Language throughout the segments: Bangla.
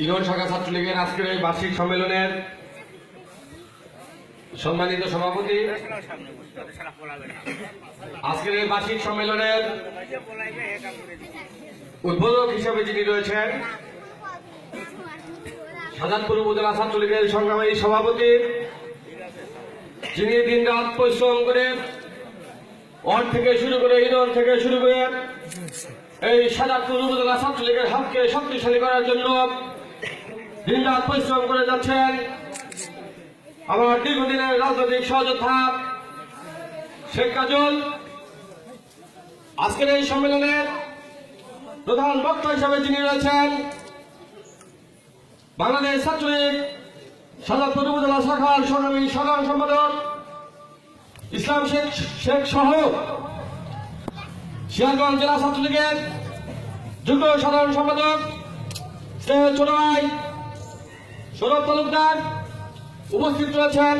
ইউনিয়ন শাখা ছাত্রলীগের আজকের এই বার্ষিক সম্মেলনের সম্মানিত সভাপতি। আজকের এই বার্ষিক সম্মেলনের উদ্বোধক হিসেবে যিনি রয়েছেন, সাজাদপুর উপজেলা ছাত্রলীগের সংগ্রামী সভাপতি, যিনি দিন রাত পরিশ্রম করে ওয়ার্ড থেকে শুরু করে ইউনিয়ন থেকে শুরু করে এই সাজাদপুর উপজেলা ছাত্রলীগের হাতকে শক্তিশালী করার জন্য দিন রাত পরিশ্রম করে যাচ্ছেন। আমার দীর্ঘদিনের রাজনৈতিক সহযোদ্ধা শেখ কাজল। আজকের এই সম্মেলনের প্রধান বক্তা হিসেবে যিনি রয়েছেন, বাংলাদেশ ছাত্রলীগ সাজাদপুর উপজেলা শাখার সংগ্রামী সাধারণ সম্পাদক ইসলাম শেখ শেখ সহ সিরাজগঞ্জ জেলা ছাত্রলীগের যুগ্ম সাধারণ সম্পাদক ছোট ভাই সৌরভ তালুকদার উপস্থিত রয়েছেন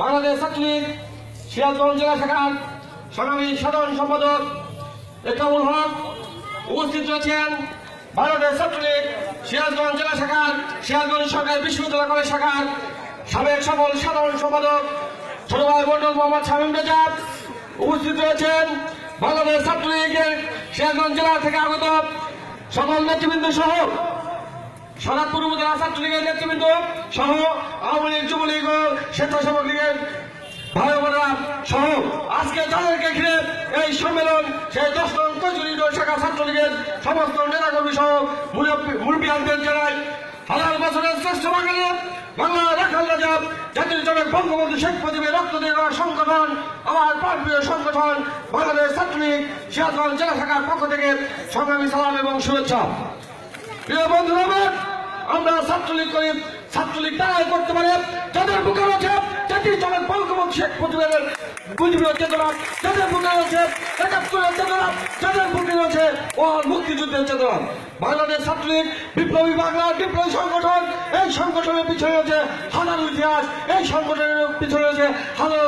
বাংলাদেশ ছাত্রলীগ সিরাজগঞ্জ জেলা শাখার সংগ্রামী সাধারণ সম্পাদক একামুল হক। উপস্থিত রয়েছেন বাংলাদেশ ছাত্রলীগ সিরাজগঞ্জ জেলা শাখার সিরাজগঞ্জ সরকারি বিশ্ববিদ্যালয় কলেজ শাখার সাবেক সফল সাধারণ সম্পাদক ছোট ভাই মন্ডল মোহাম্মদ শামীম রেজাব উপস্থিত রয়েছেন বাংলাদেশ ছাত্রলীগের সিরাজগঞ্জ জেলা থেকে আগত সকল নেতৃবৃন্দ সহ সনাতপুর উপজেলা ছাত্রলীগের নেতৃবৃন্দ সহ আওয়ামী লীগ, যুবলীগ স্বেচ্ছাসেবক লীগের ভাই বোনেরা সহ আজকে যাদেরকে ঘিরে এই সম্মেলন, সেই দশ নং কচুরি শাখা ছাত্রলীগের সমস্ত নেতাকর্মী সহ মুরব্বিয়ানদের জানাই হাজার বছরের শ্রেষ্ঠ বাঙালি বাংলা রাখাল রাজা জাতির জনক বঙ্গবন্ধু শেখ মুজিবের রক্ত দেওয়া সংগঠন, আমার প্রাণপ্রিয় সংগঠন, বাংলাদেশ ছাত্রলীগ, সিরাজগঞ্জ জেলা শাখার পক্ষ থেকে সংগ্রামী সালাম এবং শুভেচ্ছা। প্রিয় বন্ধুরা আমার, ছাত্রলীগ করি ছাত্রলীগ তারাই করতে পারে। যাদের বুকে রয়েছে জাতির জনক বঙ্গবন্ধু শেখ মুজিবের মুজিবের চেতনা। যাদের বুকে রয়েছে একাত্তরের চেতনা মুক্তিযুদ্ধের চেতনা। বাংলাদেশ ছাত্রলীগ, বিপ্লবী বাংলার বিপ্লবী সংগঠন, এই সংগঠনের পিছনে রয়েছে হাজারো ইতিহাস, এই সংগঠনের পিছনে রয়েছে হাজারো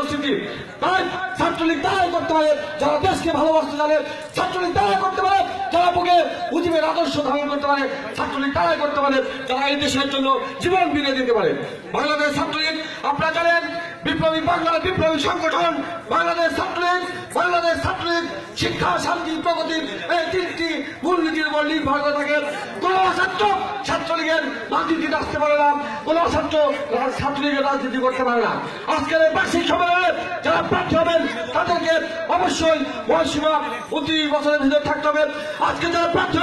ছাত্রলীগ তারাই করতে পারে, যারা দেশকে ভালোবাসতে জানে, ছাত্রলীগ তারাই করতে পারে, যারা বুকে মুজিবের আদর্শ ধারণ করতে পারে, ছাত্রলীগ তারাই করতে পারে, যারা এই দেশের জন্য জীবন বিলে দিতে পারে। বাংলাদেশ ছাত্রলীগ, আপনারা জানেন বিপ্লবী বাংলা বিপ্লবী সংগঠন, বাংলাদেশ ছাত্রলীগ বাংলাদেশ ছাত্রলীগ শিক্ষা, শান্তি, প্রগতি, এই তিনটি মূলনীতির উপর নির্ভর করে থাকে। কোন ছাত্র ছাত্রলীগের রাজনীতিতে আসতে পারে না, কোন ছাত্র ছাত্রলীগের রাজনীতি করতে পারে না। আজকের এই বার্ষিক সম্মেলনে যারা প্রার্থী হবেন, তাদেরকে অবশ্যই বয়সীমা প্রতি বছরের ভিতরে থাকতে হবে। আজকে যারা প্রার্থী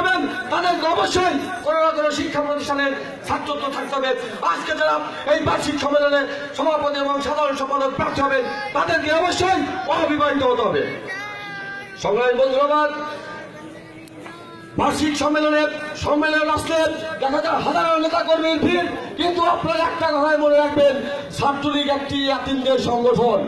অবশ্যই কোনো না কোনো শিক্ষা প্রতিষ্ঠানের ছাত্রত্ব থাকতে হবে। আজকে যারা এই বার্ষিক সম্মেলনে সভাপতি এবং সাধারণ সম্পাদক প্রার্থী হবেন, তাদেরকে অবশ্যই অবিবাহিত হতে হবে। সংগ্রামী বন্ধুরা বার্ষিক সম্মেলনে সম্মেলন আসলে দেখা যায় হাজারো নেতা কর্মীর ভিড়, কিন্তু আপনারা একটা কথাই মনে রাখবেন, ছাত্রলীগ একটি ইয়াতিমদের সংগঠন।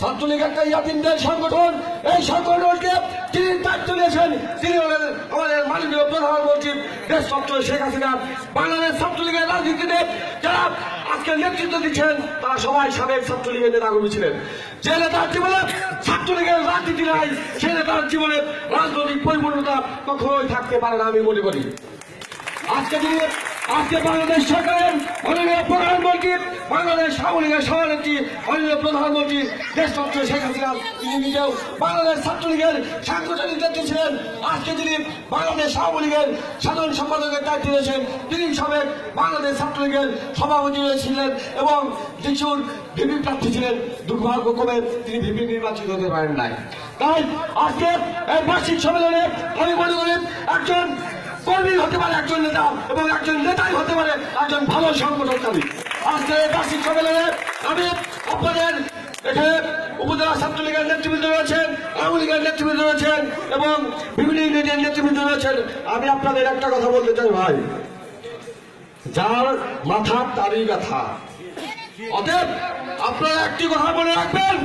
ছাত্রলীগ একটা ইয়াতিমদের সংগঠন। এই সংগঠনকে তিনি দায়িত্ব নিয়েছেন তিনি হলেন আমাদের মাননীয় প্রধানমন্ত্রী দেশ ছাত্র শেখ হাসিনা। বাংলাদেশ ছাত্রলীগের রাজনীতিতে যারা আজকে নেতৃত্ব দিচ্ছেন, তারা সবাই সাবেক ছাত্রলীগের নেতাকর্মী ছিলেন। যে নেতার জীবনে ছাত্রলীগের রাজনীতি নাই, সে নেতার জীবনে রাজনৈতিক পরিপূর্ণতা কখনোই থাকতে পারে না আমি মনে করি। আজকে তিনি আজকে বাংলাদেশ সরকারের মাননীয় প্রধানমন্ত্রী, বাংলাদেশ আওয়ামী লীগের সভানেত্রী, মাননীয় প্রধানমন্ত্রী দেশপত্র শেখ হাসিনা, তিনি নিজেও বাংলাদেশ ছাত্রলীগের সাংগঠনিক দায়িত্ব ছিলেন। আজকে তিনি বাংলাদেশ আওয়ামী লীগের সাধারণ সম্পাদকের দায়িত্ব রয়েছেন। তিনি সাবেক বাংলাদেশ ছাত্রলীগের সভাপতি ছিলেন এবং যিশুর ভিপি প্রার্থী ছিলেন। দুর্ভাগ্যক্রমে তিনি ভিপি নির্বাচিত হতে পারেন নাই। তাই আজকে এই বার্ষিক সম্মেলনে আমি মনে করি একজন কর্মী হতে পারে একজন নেতা এবং একজন নেতাই হতে পারে একজন ভালো সংগঠনকারী আজকে বার্ষিক সম্মেলনে আমি আপনাদের এখানে উপজেলা ছাত্রলীগের নেতৃবৃন্দ রয়েছেন আওয়ামী লীগের নেতৃবৃন্দ রয়েছেন এবং বিভিন্ন ইউনিয়নের নেতৃবৃন্দ রয়েছেন। আমি আপনাদের একটা কথা বলতে চাই ভাই। যার মাথা তারই ব্যথা। অতএব আপনারা একটি কথা মনে রাখবেন